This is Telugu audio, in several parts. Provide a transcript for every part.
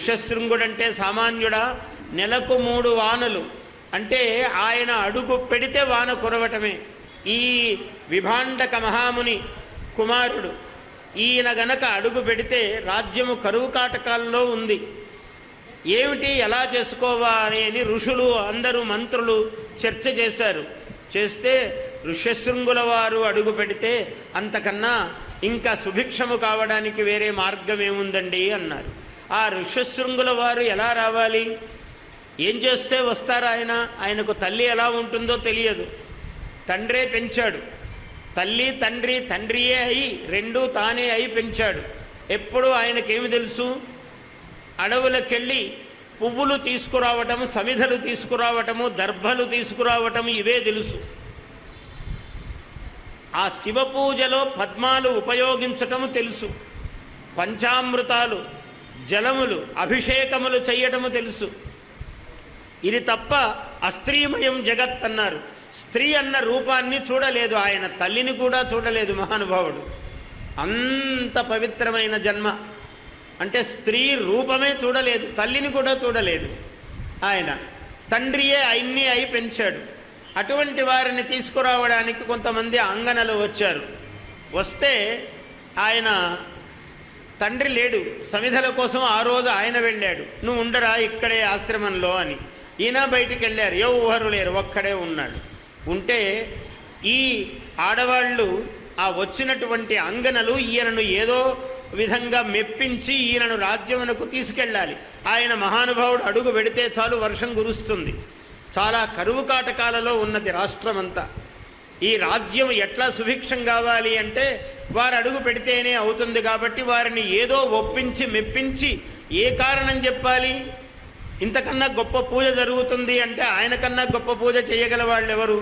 ఋష్యశృంగుడంటే సామాన్యుడా? నెలకు మూడు వానలు. అంటే ఆయన అడుగు పెడితే వాన కురవటమే. ఈ విభాండక మహాముని కుమారుడు. ఈయన గనక అడుగు పెడితే రాజ్యము కరువు కాటకాల్లో ఉంది. ఏమిటి ఎలా చేసుకోవాలి అని ఋషులు అందరూ మంత్రులు చర్చ చేశారు. చేస్తే ఋష్యశృంగుల వారు అడుగు పెడితే అంతకన్నా ఇంకా సుభిక్షము కావడానికి వేరే మార్గం ఏముందండి అన్నారు. ఆ ఋష్యశృంగుల వారు ఎలా రావాలి? ఏం చేస్తే వస్తారు ఆయన? ఆయనకు తల్లి ఎలా ఉంటుందో తెలియదు. తండ్రే పెంచాడు. తల్లి తండ్రి తండ్రియే అయి రెండూ తానే అయి పెంచాడు. ఎప్పుడు ఆయనకేమి తెలుసు? అడవులకెళ్ళి పువ్వులు తీసుకురావటము సమిధలు తీసుకురావటము దర్భలు తీసుకురావటం ఇవే తెలుసు. ఆ శివ పూజలో పద్మాలు ఉపయోగించటము తెలుసు. పంచామృతాలు జలములు అభిషేకములు చేయటము తెలుసు. ఇది తప్ప అస్త్రీమయం జగత్ అన్నారు. స్త్రీ అన్న రూపాన్ని చూడలేదు ఆయన తల్లిని కూడా చూడలేదు మహానుభావుడు. అంత పవిత్రమైన జన్మ. అంటే స్త్రీ రూపమే చూడలేదు తల్లిని కూడా చూడలేదు ఆయన. తండ్రియే అన్ని అయి పెంచాడు. అటువంటి వారిని తీసుకురావడానికి కొంతమంది అంగనలు వచ్చారు. వస్తే ఆయన తండ్రి లేడు సమిధల కోసం ఆ రోజు ఆయన వెళ్ళాడు. నువ్వు ఉండరా ఇక్కడే ఆశ్రమంలో అని. ఈయన బయటికి వెళ్ళారు. ఎవరు లేరు ఒక్కడే ఉన్నాడు. ఉంటే ఈ ఆడవాళ్ళు ఆ వచ్చినటువంటి అంగనలు ఈయనను ఏదో విధంగా మెప్పించి ఈయనను రాజ్యమునకు తీసుకెళ్ళాలి. ఆయన మహానుభావుడు అడుగు పెడితే చాలు వర్షం కురుస్తుంది. చాలా కరువు కాటకాలలో ఉన్నది రాష్ట్రమంతా. ఈ రాజ్యం ఎట్లా సుభిక్షం కావాలి అంటే వారు అడుగు పెడితేనే అవుతుంది కాబట్టి వారిని ఏదో ఒప్పించి మెప్పించి ఏ కారణం చెప్పాలి? ఇంతకన్నా గొప్ప పూజ జరుగుతుంది అంటే ఆయన కన్నా గొప్ప పూజ చేయగల వాళ్ళు ఎవరు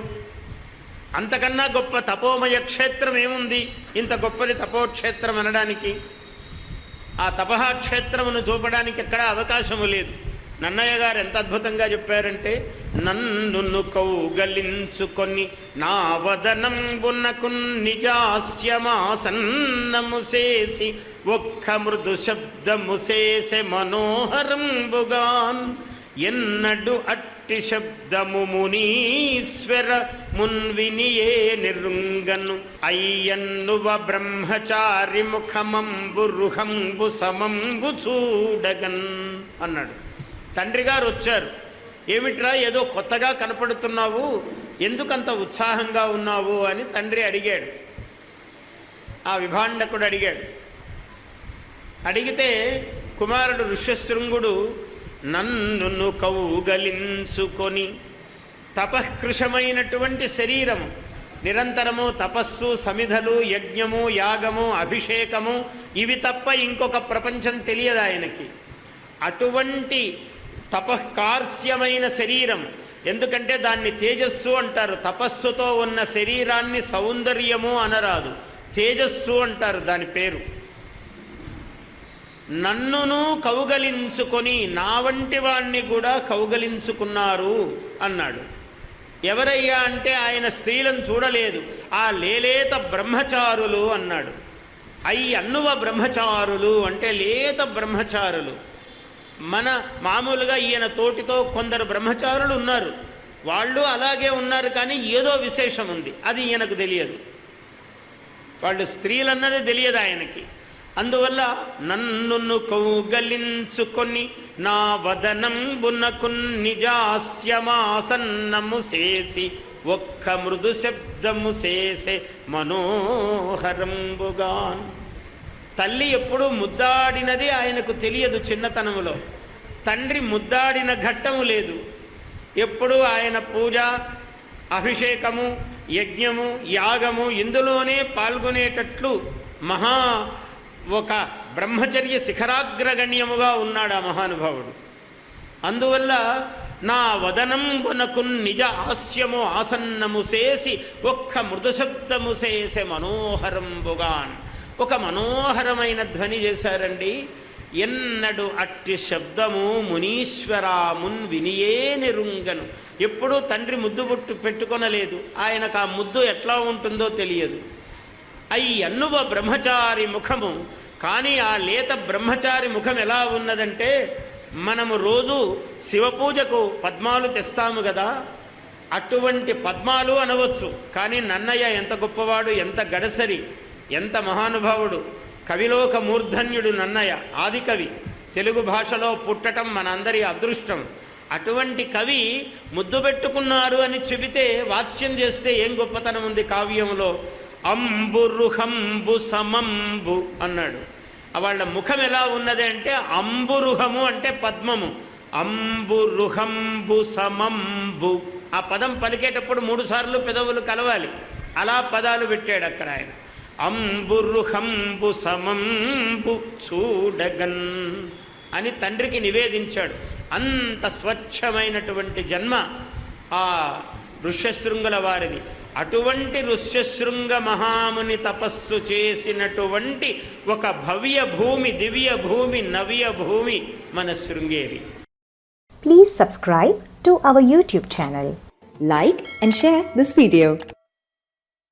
అంతకన్నా గొప్ప తపోమయ క్షేత్రం ఏముంది? ఇంత గొప్పది తపోక్షేత్రం అనడానికి. ఆ తపహా క్షేత్రమును చూపడానికి ఎక్కడ అవకాశము లేదు. నన్నయ్య గారు ఎంత అద్భుతంగా చెప్పారంటే నన్ను కౌగలించుకొని నా వదనంబునకు నిజాస్యమాసన్నము చేసి ఒక్క మృదు శబ్దము చేసే మనోహరంబుగాన్ ఎన్నడు అట్టి శబ్దము మునీశ్వర మున్వినియే నిరుంగను అయ్యన్నువ బ్రహ్మచారి ముఖమంబు రుహంబు సమంబు చూడగన్ అన్నాడు. తండ్రి గారు వచ్చారు ఏమిట్రా ఏదో కొత్తగా కనపడుతున్నావు ఎందుకంత ఉత్సాహంగా ఉన్నావు అని తండ్రి అడిగాడు. ఆ విభాండకుడు అడిగాడు. అడిగితే కుమారుడు ఋష్యశృంగుడు నన్ను కౌగలించుకొని తపఃకృశమైనటువంటి శరీరము నిరంతరము తపస్సు సమిధలు యజ్ఞము యాగము అభిషేకము ఇవి తప్ప ఇంకొక ప్రపంచం తెలియదు ఆయనకి. అటువంటి తపకార్స్యమైన శరీరం. ఎందుకంటే దాన్ని తేజస్సు అంటారు. తపస్సుతో ఉన్న శరీరాన్ని సౌందర్యము అనరాదు. తేజస్సు అంటారు దాని పేరు. నన్నును కౌగలించుకొని నా వంటి వాణ్ణి కూడా కౌగలించుకున్నారు అన్నాడు. ఎవరయ్యా అంటే ఆయన స్త్రీలను చూడలేదు. ఆ లేలేత బ్రహ్మచారులు అన్నాడు. అయి అన్నువ బ్రహ్మచారులు అంటే లేత బ్రహ్మచారులు. మన మామూలుగా ఈయన తోటితో కొందరు బ్రహ్మచారులు ఉన్నారు. వాళ్ళు అలాగే ఉన్నారు కానీ ఏదో విశేషం ఉంది. అది ఈయనకు తెలియదు. వాళ్ళు స్త్రీలన్నది తెలియదు ఆయనకి. అందువల్ల నన్ను కౌగలించుకొని నా వదనంబునకు నిజాస్యమాసన్నము చేసి ఒక్క మృదు శబ్దము చేసే మనోహరంబుగాన్. తల్లి ఎప్పుడూ ముద్దాడినది ఆయనకు తెలియదు చిన్నతనములో. తండ్రి ముద్దాడిన ఘట్టము లేదు. ఎప్పుడూ ఆయన పూజ అభిషేకము యజ్ఞము యాగము ఇందులోనే పాల్గొనేటట్లు మహా ఒక బ్రహ్మచర్య శిఖరాగ్రగణ్యముగా ఉన్నాడు ఆ మహానుభావుడు. అందువల్ల నా వదనంబునకు నిజ హాస్యము ఆసన్నము చేసి ఒక్క మృదుశబ్దము చేసే మనోహరంబుగాన్. ఒక మనోహరమైన ధ్వని చేశారండి. ఎన్నడు అట్టి శబ్దము మునీశ్వరామున్ వినియే నిరుంగను. ఎప్పుడూ తండ్రి ముద్దు పుట్టు పెట్టుకొనలేదు. ఆయనకు ఆ ముద్దు ఎట్లా ఉంటుందో తెలియదు. అయి అన్నువ బ్రహ్మచారి ముఖము. కానీ ఆ లేత బ్రహ్మచారి ముఖం ఎలా ఉన్నదంటే మనము రోజు శివపూజకు పద్మాలు తెస్తాము కదా అటువంటి పద్మాలు అనవచ్చు. కానీ నన్నయ్య ఎంత గొప్పవాడు ఎంత గడసరి. ఎంత మహానుభావుడు కవిలోక మూర్ధన్యుడు నన్నయ్య ఆదికవి. తెలుగు భాషలో పుట్టటం మనందరి అదృష్టం. అటువంటి కవి ముద్దు పెట్టుకున్నారు అని చెబితే వాచ్యం చేస్తే ఏం గొప్పతనం ఉంది కావ్యంలో? అంబురుహంబు సమంబు అన్నాడు. వాళ్ళ ముఖం ఎలా ఉన్నది అంటే అంబురుహము అంటే పద్మము. అంబురుహంబు సమంబు. ఆ పదం పలికేటప్పుడు మూడుసార్లు పెదవులు కలవాలి. అలా పదాలు పెట్టాడు అక్కడ ఆయన. అంబురుహంబు సమంబు చూడగన్ అని తండ్రికి నివేదించాడు. అంత స్వచ్ఛమైనటువంటి జన్మ ఆ ఋష్యశృంగుల వారిది. అటువంటి ఋష్యశృంగ మహాముని తపస్సు చేసినటువంటి ఒక భవ్య భూమి దివ్య భూమి నవ్య భూమి మన Sringeri. Please subscribe to our YouTube channel like and share this video